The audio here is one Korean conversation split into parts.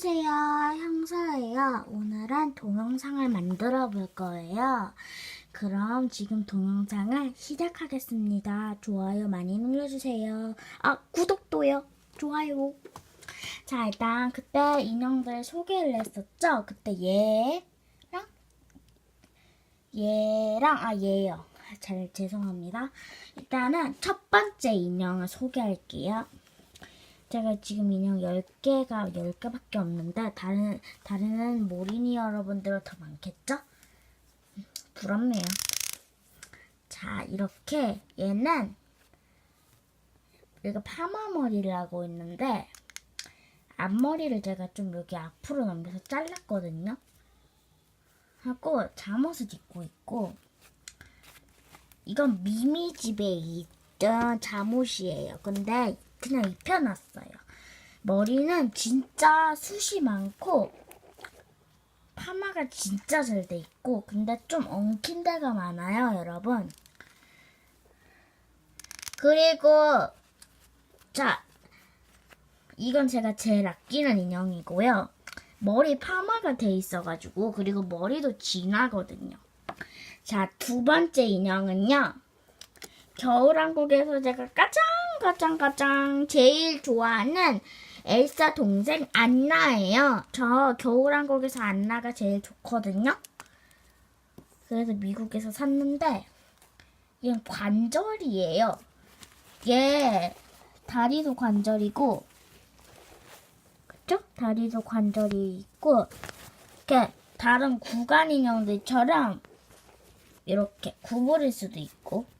안녕하세요. 형사예요. 오늘은 동영상을 만들어 볼 거예요. 그럼 지금 동영상을 시작하겠습니다. 좋아요 많이 눌러주세요. 아, 구독도요. 좋아요. 자, 일단 그때 인형들 소개를 했었죠? 그때 얘랑 얘랑 아 얘요. 잘 죄송합니다. 일단은 첫 번째 인형을 소개할게요. 제가 지금 인형 10개가 10개밖에 없는데 다른 다른 모리니 여러분들은 더 많겠죠? 부럽네요. 자, 이렇게 얘는 여기 파마 머리를 하고 있는데 앞머리를 제가 좀 여기 앞으로 넘겨서 잘랐거든요. 하고 잠옷을 입고 있고 이건 미미 집에 있던 잠옷이에요. 근데 그냥 입혀놨어요. 머리는 진짜 숱이 많고 파마가 진짜 잘 돼 있고 근데 좀 엉킨 데가 많아요, 여러분. 그리고 자 이건 제가 제일 아끼는 인형이고요. 머리 파마가 돼 있어가지고 그리고 머리도 진하거든요. 자 두 번째 인형은요. 겨울왕국에서 제가 가장 가장 가장 제일 좋아하는 엘사 동생 안나예요. 저 겨울왕국에서 안나가 제일 좋거든요. 그래서 미국에서 샀는데 얘는 관절이에요. 얘 다리도 관절이고 그쵸? 다리도 관절이 있고 이렇게 다른 구간 인형들처럼 이렇게 구부릴 수도 있고 아,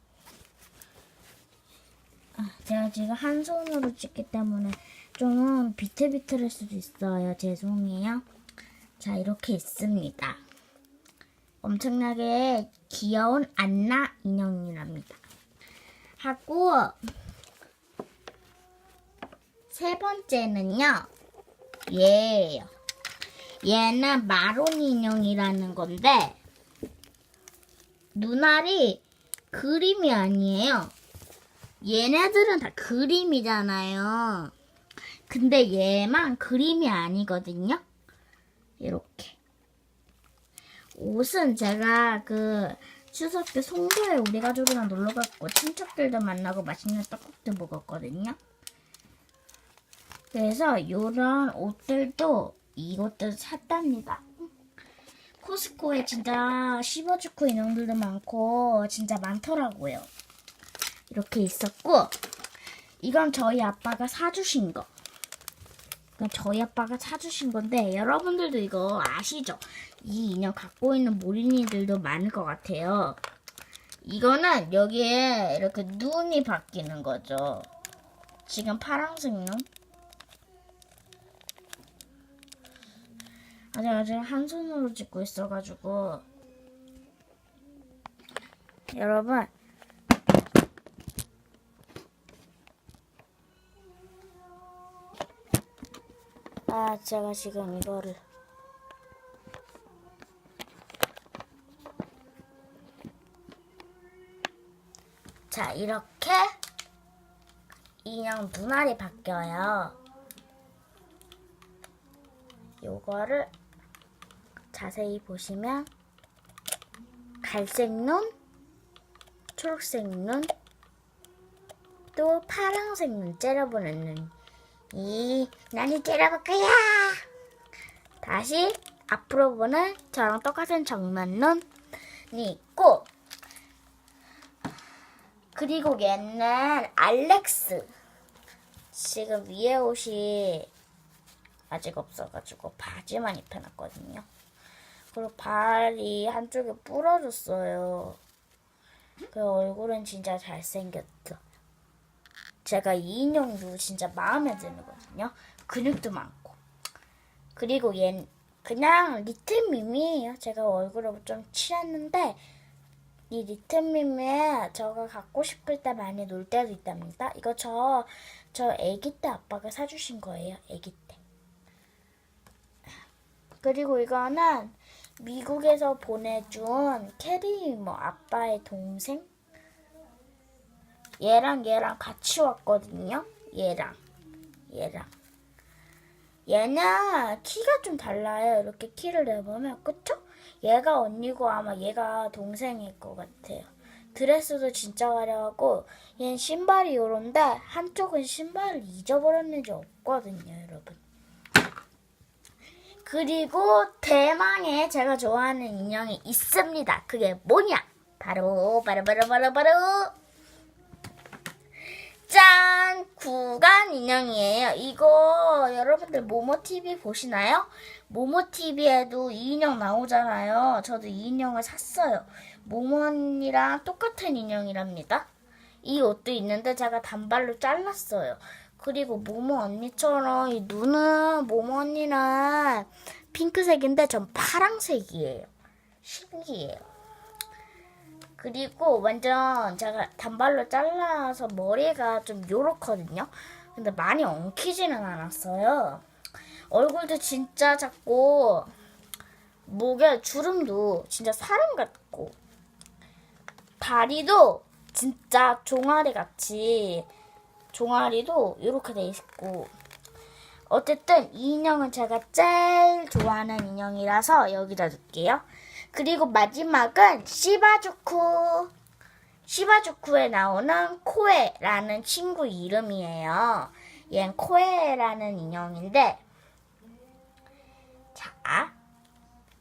제가 지금 한 손으로 찍기 때문에 좀 비틀비틀할 수도 있어요. 죄송해요. 자, 이렇게 있습니다. 엄청나게 귀여운 안나 인형이랍니다. 하고 세 번째는요. 얘예요. 얘는 마론 인형이라는 건데 눈알이 그림이 아니에요. 얘네들은 다 그림이잖아요. 근데 얘만 그림이 아니거든요. 이렇게. 옷은 제가 그 추석 때 송도에 우리 가족이랑 놀러 갔고 친척들도 만나고 맛있는 떡국도 먹었거든요. 그래서 요런 옷들도 이것도 샀답니다. 코스코에 진짜 시버즈코 인형들도 많고 진짜 많더라고요. 이렇게 있었고 이건 저희 아빠가 사주신 거. 그러니까 저희 아빠가 사주신 건데 여러분들도 이거 아시죠? 이 인형 갖고 있는 모린이들도 많을 것 같아요. 이거는 여기에 이렇게 눈이 바뀌는 거죠. 지금 파란색 눈. 아직 아직 한 손으로 찍고 있어가지고 여러분 아, 제가 지금 이거를. 자, 이렇게 인형 눈알이 바뀌어요. 요거를 자세히 보시면 갈색 눈, 초록색 눈, 또 파란색 눈 째려보는 눈. 이, 나는 째려볼 거야. 다시 앞으로 보는 저랑 똑같은 정면눈이 있고, 그리고 얘는 알렉스. 지금 위에 옷이 아직 없어가지고 바지만 입혀놨거든요. 그리고 발이 한쪽에 부러졌어요. 그 얼굴은 진짜 잘생겼죠. 제가 이 인형도 진짜 마음에 드는거든요. 근육도 많고. 그리고 얘 그냥 리틀 밈이에요. 제가 얼굴을 좀 칠했는데 이 리틀 밈에 저가 갖고 싶을 때 많이 놀 때도 있답니다. 이거 저, 저 아기 때 아빠가 사주신 거예요. 아기 때. 그리고 이거는 미국에서 보내준 캐리 뭐 아빠의 동생? 얘랑 얘랑 같이 왔거든요. 얘랑 얘랑 얘는 키가 좀 달라요. 이렇게 키를 내보면 그쵸? 얘가 언니고 아마 얘가 동생일 것 같아요. 드레스도 진짜 화려하고 얘는 신발이 요런데 한쪽은 신발을 잊어버렸는지 없거든요, 여러분. 그리고 대망의 제가 좋아하는 인형이 있습니다. 그게 뭐냐? 바로 바로 바로 바로 바로 짠! 구간 인형이에요. 이거 여러분들 모모TV 보시나요? 모모TV에도 이 인형 나오잖아요. 저도 이 인형을 샀어요. 모모 언니랑 똑같은 인형이랍니다. 이 옷도 있는데 제가 단발로 잘랐어요. 그리고 모모 언니처럼 이 눈은 모모 언니는 핑크색인데 전 파랑색이에요. 신기해요. 그리고 완전 제가 단발로 잘라서 머리가 좀 요렇거든요. 근데 많이 엉키지는 않았어요. 얼굴도 진짜 작고 목에 주름도 진짜 사람 같고 다리도 진짜 종아리 같이 종아리도 이렇게 돼 있고 어쨌든 이 인형은 제가 제일 좋아하는 인형이라서 여기다 둘게요. 그리고 마지막은 시바주쿠. 시바주쿠에 나오는 코에라는 친구 이름이에요. 얘는 코에라는 인형인데, 자,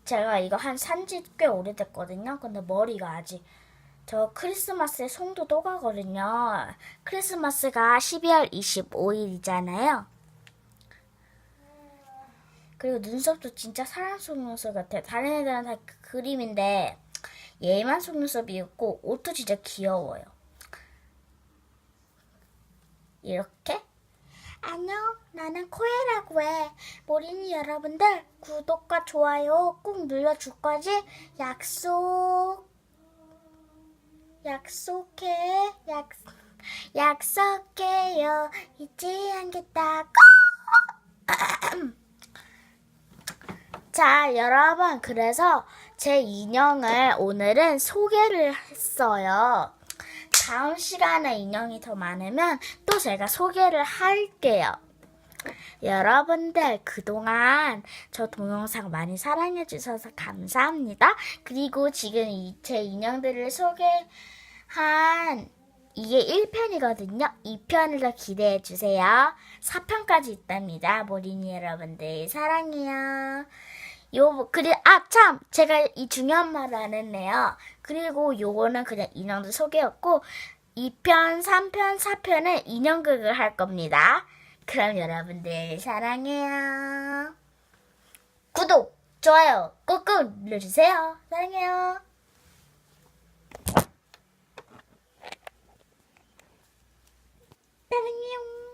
제가 이거 한 산지 꽤 오래됐거든요. 근데 머리가 아직 저 크리스마스에 송도 또 가거든요. 크리스마스가 12월 25일이잖아요. 그리고 눈썹도 진짜 사람 속눈썹 같아. 다른 애들은 다 그- 그림인데 얘만 속눈썹이었고 옷도 진짜 귀여워요. 이렇게 안녕, 나는 코에라고 해. 모리니 여러분들 구독과 좋아요 꼭 눌러줄 거지? 약속. 약속해. 약 약속해요. 잊지 않겠다고. 자, 여러분, 그래서 제 인형을 오늘은 소개를 했어요. 다음 시간에 인형이 더 많으면 또 제가 소개를 할게요. 여러분들, 그동안 저 동영상 많이 사랑해 주셔서 감사합니다. 그리고 지금 이제 인형들을 소개한 이게 1편이거든요. 2편을 더 기대해 주세요. 4편까지 있답니다. 모리니 여러분들, 사랑해요. 요, 그리, 아, 참! 제가 이 중요한 말을 안 했네요. 그리고 요거는 그냥 인형들 소개였고, 2편, 3편, 4편은 인형극을 할 겁니다. 그럼 여러분들 사랑해요. 구독, 좋아요 꾹꾹 눌러주세요. 사랑해요. 사랑해요.